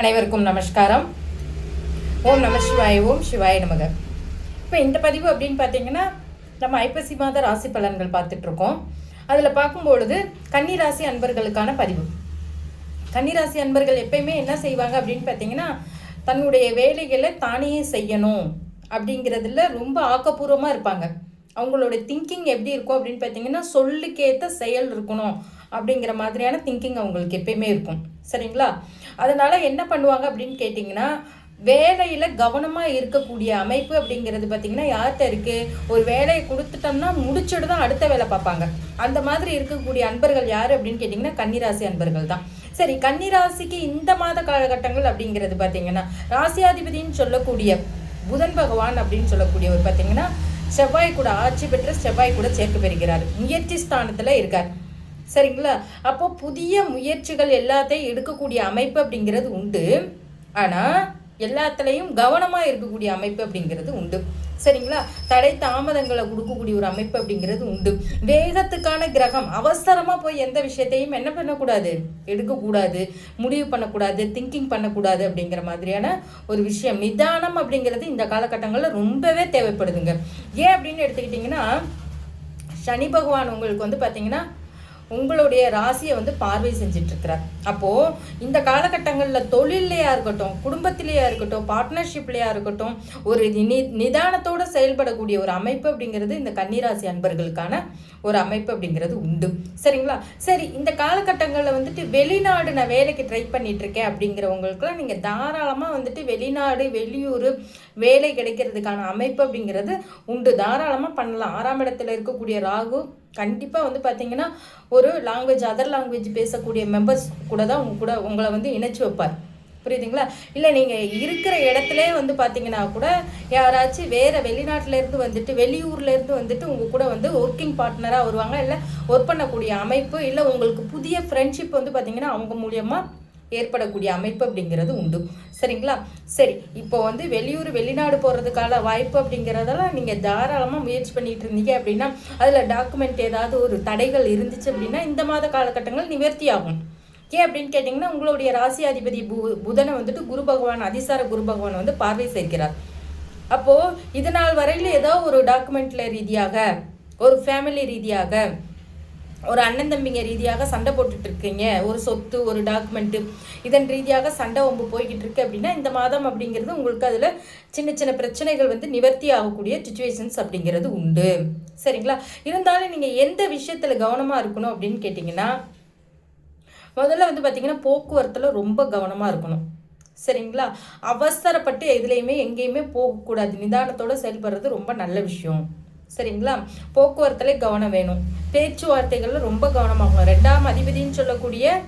அனைவருக்கும் நமஸ்காரம். ஓம் நம சிவாய ஓம் சிவாய நமக. இப்போ இந்த பதிவு அப்படின்னு பார்த்தீங்கன்னா நம்ம ஐப்பசி மாத ராசி பலன்கள் பார்த்துட்ருக்கோம். அதில் பார்க்கும்பொழுது கன்னிராசி அன்பர்களுக்கான பதிவு. கன்னிராசி அன்பர்கள் எப்பயுமே என்ன செய்வாங்க அப்படின்னு பார்த்தீங்கன்னா தன்னுடைய வேலைகளை தானே செய்யணும் அப்படிங்கிறதுல ரொம்ப ஆக்கப்பூர்வமாக இருப்பாங்க. அவங்களோட திங்கிங் எப்படி இருக்கும் அப்படின்னு பார்த்தீங்கன்னா சொல்லுக்கேற்ற செயல் இருக்கணும் அப்படிங்கிற மாதிரியான திங்கிங் அவங்களுக்கு எப்பயுமே இருக்கும். சரிங்களா? அதனால் என்ன பண்ணுவாங்க அப்படின்னு கேட்டிங்கன்னா வேலையில் கவனமாக இருக்கக்கூடிய அமைப்பு அப்படிங்கிறது பார்த்தீங்கன்னா யார்கிட்ட இருக்குது ஒரு வேலையை கொடுத்துட்டோம்னா முடிச்சுட்டு தான் அடுத்த வேலை பார்ப்பாங்க. அந்த மாதிரி இருக்கக்கூடிய அன்பர்கள் யார் அப்படின்னு கேட்டிங்கன்னா கன்னிராசி அன்பர்கள் தான். சரி கன்னிராசிக்கு இந்த மாத காலகட்டங்கள் அப்படிங்கிறது பார்த்தீங்கன்னா ராசியாதிபதின்னு சொல்லக்கூடிய புதன் பகவான் அப்படின்னு சொல்லக்கூடியவர் பார்த்தீங்கன்னா செவ்வாய் கூட ஆட்சி பெற்ற செவ்வாய் கூட சேர்க்க பெறுகிறார். முயற்சி ஸ்தானத்தில் இருக்கார். சரிங்களா? அப்போ புதிய முயற்சிகள் எல்லாத்தையும் எடுக்கக்கூடிய அமைப்பு அப்படிங்கிறது உண்டு. ஆனால் எல்லாத்துலேயும் கவனமாக இருக்கக்கூடிய அமைப்பு அப்படிங்கிறது உண்டு. சரிங்களா? தடை தாமதங்களை கொடுக்கக்கூடிய ஒரு அமைப்பு அப்படிங்கிறது உண்டு. வேகத்துக்கான கிரகம் அவசரமாக போய் எந்த விஷயத்தையும் என்ன பண்ணக்கூடாது? எடுக்கக்கூடாது. முடிவு பண்ணக்கூடாது. திங்கிங் பண்ணக்கூடாது அப்படிங்கிற மாதிரியான ஒரு விஷயம். நிதானம் அப்படிங்கிறது இந்த காலகட்டங்களில் ரொம்பவே தேவைப்படுதுங்க. ஏன் அப்படின்னு எடுத்துக்கிட்டிங்கன்னா சனி பகவான் உங்களுக்கு வந்து பார்த்தீங்கன்னா உங்களுடைய ராசியை வந்து பார்வை செஞ்சுட்டு இருக்கிறார் அப்போது இந்த காலகட்டங்களில் தொழிலையா இருக்கட்டும் குடும்பத்திலேயா இருக்கட்டும் பார்ட்னர்ஷிப்லையா இருக்கட்டும் ஒரு நி நிதானத்தோடு செயல்படக்கூடிய ஒரு அமைப்பு அப்படிங்கிறது இந்த கன்னிராசி அன்பர்களுக்கான ஒரு அமைப்பு அப்படிங்கிறது உண்டு. சரிங்களா? சரி இந்த காலகட்டங்களில் வந்துட்டு வெளிநாடு நான் வேலைக்கு ட்ரை பண்ணிட்டு இருக்கேன் அப்படிங்கிறவங்களுக்குலாம் நீங்கள் தாராளமாக வந்துட்டு வெளிநாடு வெளியூர் வேலை கிடைக்கிறதுக்கான அமைப்பு அப்படிங்கிறது உண்டு. தாராளமாக பண்ணலாம். ஆறாம் இடத்துல இருக்கக்கூடிய ராகு கண்டிப்பாக வந்து பார்த்தீங்கன்னா ஒரு லாங்குவேஜ் அதர் லாங்குவேஜ் பேசக்கூடிய மெம்பர்ஸ் கூட தான் உங்க கூட உங்களை வந்து இணைச்சி வைப்பார். புரியுதுங்களா? இல்லை நீங்கள் இருக்கிற இடத்துல வந்து பார்த்தீங்கன்னா கூட யாராச்சும் வேறு வெளிநாட்டிலேருந்து வந்துட்டு வெளியூர்லேருந்து வந்துட்டு உங்கள் கூட வந்து ஒர்க்கிங் பார்ட்னராக வருவாங்க இல்லை ஒர்க் பண்ணக்கூடிய அமைப்பு இல்லை உங்களுக்கு புதிய ஃப்ரெண்ட்ஷிப் வந்து பார்த்தீங்கன்னா அவங்க மூலியமாக ஏற்படக்கூடிய அமைப்பு அப்படிங்கிறது உண்டு. சரிங்களா? சரி இப்போ வந்து வெளியூர் வெளிநாடு போகிறதுக்கான வாய்ப்பு அப்படிங்கிறதெல்லாம் நீங்கள் தாராளமாக முயற்சி பண்ணிட்டு இருந்தீங்க அப்படின்னா அதில் டாக்குமெண்ட் ஏதாவது ஒரு தடைகள் இருந்துச்சு அப்படின்னா இந்த மாத காலகட்டங்கள் நிவர்த்தி ஆகும் ஏன் அப்படின்னு கேட்டிங்கன்னா உங்களுடைய ராசியாதிபதி பு புதனை வந்துட்டு குரு பகவான் அதிசார குரு பகவான் வந்து பார்வை சேர்க்கிறார். அப்போது இது நாள் வரையில் ஏதோ ஒரு டாக்குமெண்ட்ல ரீதியாக ஒரு ஃபேமிலி ரீதியாக ஒரு அண்ணன் தம்பிங்க ரீதியாக சண்டை போட்டுட்டு இருக்கீங்க ஒரு சொத்து ஒரு டாக்குமெண்ட்டு இதன் ரீதியாக சண்டை ஒம்பு போய்கிட்டு இருக்கு அப்படின்னா இந்த மாதம் அப்படிங்கிறது உங்களுக்கு அதில் சின்ன சின்ன பிரச்சனைகள் வந்து நிவர்த்தி ஆகக்கூடிய சுச்சுவேஷன்ஸ் அப்படிங்கிறது உண்டு. சரிங்களா? இருந்தாலும் நீங்கள் எந்த விஷயத்தில் கவனமாக இருக்கணும் அப்படின்னு கேட்டிங்கன்னா முதல்ல வந்து பார்த்திங்கன்னா போக்குவரத்தில் ரொம்ப கவனமாக இருக்கணும். சரிங்களா? அவசரப்பட்டு எதுலேயுமே எங்கேயுமே போகக்கூடாது. நிதானத்தோடு செயல்படுறது ரொம்ப நல்ல விஷயம். சரிங்களா? போக்குவரத்துல கவனம் வேணும். பேச்சுவார்த்தைகள்ல ரொம்ப கவனமாகணும். ரெண்டாம் அதிபதின்னு சொல்லக்கூடிய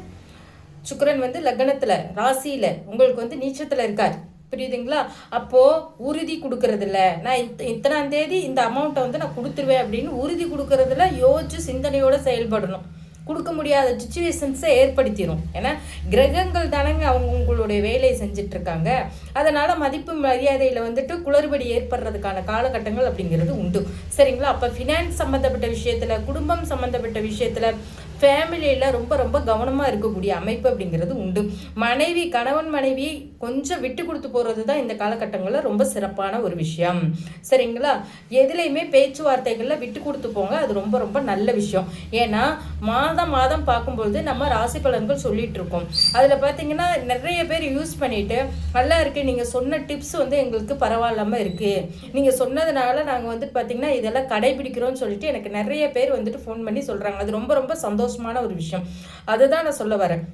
சுக்கரன் வந்து லக்னத்துல ராசியில. உங்களுக்கு வந்து நீச்சத்துல இருக்கார். புரியுதுங்களா? அப்போ உறுதி கொடுக்கறதில்ல. நான் இத் இத்தனாம் தேதி இந்த அமௌண்ட்டை வந்து நான் கொடுத்துருவேன் அப்படின்னு உறுதி கொடுக்கறதுல யோசிச்சு சிந்தனையோட செயல்படணும். கொடுக்க முடியாத சுச்சுவேஷன்ஸை ஏற்படுத்திடும் ஏன்னா கிரகங்கள் தானங்க அவங்க உங்களுடைய வேலையை செஞ்சிட்ருக்காங்க. அதனால் மதிப்பு மரியாதையில் வந்துட்டு குளறுபடி ஏற்படுறதுக்கான காலகட்டங்கள் அப்படிங்கிறது உண்டு. சரிங்களா? அப்போ ஃபினான்ஸ் சம்மந்தப்பட்ட விஷயத்தில் குடும்பம் சம்மந்தப்பட்ட விஷயத்தில் ஃபேமிலியில் ரொம்ப ரொம்ப கவனமாக இருக்கக்கூடிய அமைப்பு அப்படிங்கிறது உண்டு. மனைவி கணவன் மனைவி கொஞ்சம் விட்டு கொடுத்து போகிறது தான் இந்த காலகட்டங்களில் ரொம்ப சிறப்பான ஒரு விஷயம். சரிங்களா? எதுலேயுமே பேச்சுவார்த்தைகளில் விட்டு கொடுத்து போங்க. அது ரொம்ப ரொம்ப நல்ல விஷயம். ஏன்னா மாதம் மாதம் பார்க்கும்பொழுது நம்ம ராசி பலன்கள் சொல்லிட்டு இருக்கோம் அதில் பார்த்தீங்கன்னா நிறைய பேர் யூஸ் பண்ணிட்டு நல்லா இருக்குது நீங்கள் சொன்ன டிப்ஸ் வந்து எங்களுக்கு பரவாயில்லாமல் இருக்குது நீங்கள் சொன்னதுனால நாங்கள் வந்துட்டு பார்த்தீங்கன்னா இதெல்லாம் கடைபிடிக்கிறோம்னு சொல்லிட்டு எனக்கு நிறைய பேர் வந்துட்டு ஃபோன் பண்ணி சொல்கிறாங்க அது ரொம்ப ரொம்ப சந்தோஷமான ஒரு விஷயம். அதுதான் நான் சொல்ல வரேன்.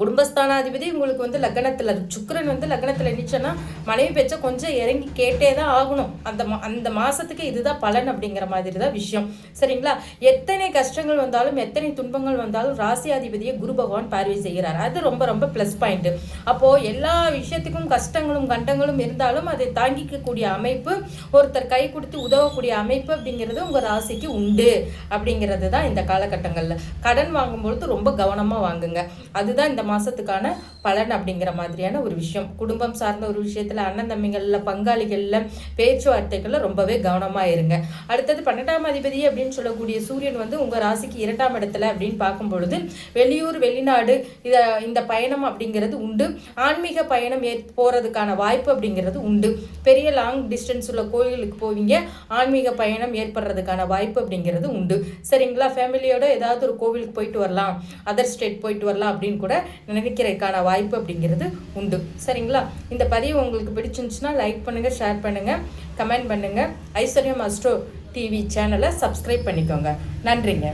குடும்பஸ்தானாதிபதி உங்களுக்கு வந்து லக்னத்தில் சுக்கரன் வந்து லக்னத்தில் நிச்சயம்னா மனைவி பெற்ற கொஞ்சம் இறங்கி கேட்டே தான் ஆகணும். அந்த மா அந்த மாதத்துக்கு இதுதான் பலன் அப்படிங்கிற மாதிரி தான் விஷயம். சரிங்களா? எத்தனை கஷ்டங்கள் வந்தாலும் எத்தனை துன்பங்கள் வந்தாலும் ராசியாதிபதியை குரு பகவான் பார்வை செய்கிறார். அது ரொம்ப ரொம்ப ப்ளஸ் பாயிண்ட்டு அப்போது எல்லா விஷயத்துக்கும் கஷ்டங்களும் கண்டங்களும் இருந்தாலும் அதை தாங்கிக்கக்கூடிய அமைப்பு ஒருத்தர் கை கொடுத்து உதவக்கூடிய அமைப்பு அப்படிங்கிறது உங்கள் ராசிக்கு உண்டு அப்படிங்கிறது தான் இந்த காலகட்டங்களில். கடன் வாங்கும்பொழுது ரொம்ப கவனமாக வாங்குங்க. அதுதான் இந்த மாதத்துக்கான பலன் அப்படிங்கிற மாதிரியான ஒரு விஷயம். குடும்பம் சார்ந்த ஒரு விஷயத்தில் அண்ணன் தம்பிகளில் பங்காளிகளில் பேச்சுவார்த்தைகளில் ரொம்பவே கவனமாக இருங்க. அடுத்தது பன்னெண்டாம் அதிபதி அப்படின்னு சொல்லக்கூடிய சூரியன் வந்து உங்கள் ராசிக்கு இரண்டாம் இடத்துல அப்படின்னு பார்க்கும் பொழுது வெளியூர் வெளிநாடு இதை இந்த பயணம் அப்படிங்கிறது உண்டு. ஆன்மீக பயணம் ஏ போகிறதுக்கான வாய்ப்பு அப்படிங்கிறது உண்டு. பெரிய லாங் டிஸ்டன்ஸ் உள்ள கோயிலுக்கு போவீங்க ஆன்மீக பயணம் ஏற்படுறதுக்கான வாய்ப்பு அப்படிங்கிறது உண்டு. சரிங்களா? ஃபேமிலியோட ஏதாவது ஒரு கோவிலுக்கு போயிட்டு வரலாம் அதர் ஸ்டேட் போயிட்டு வரலாம் அப்படின்னு கூட நினைக்கிறதுக்கான வாய்ப்பு அப்படிங்கிறது உண்டு. சரிங்களா? இந்த பதிவு உங்களுக்கு பிடிச்சிருந்துச்சுன்னா லைக் பண்ணுங்கள் ஷேர் பண்ணுங்கள் கமெண்ட் பண்ணுங்கள் ஐஸ்வர்யம் அஸ்ட்ரோ டிவி சேனலை சப்ஸ்கிரைப் பண்ணிக்கோங்க. நன்றிங்க.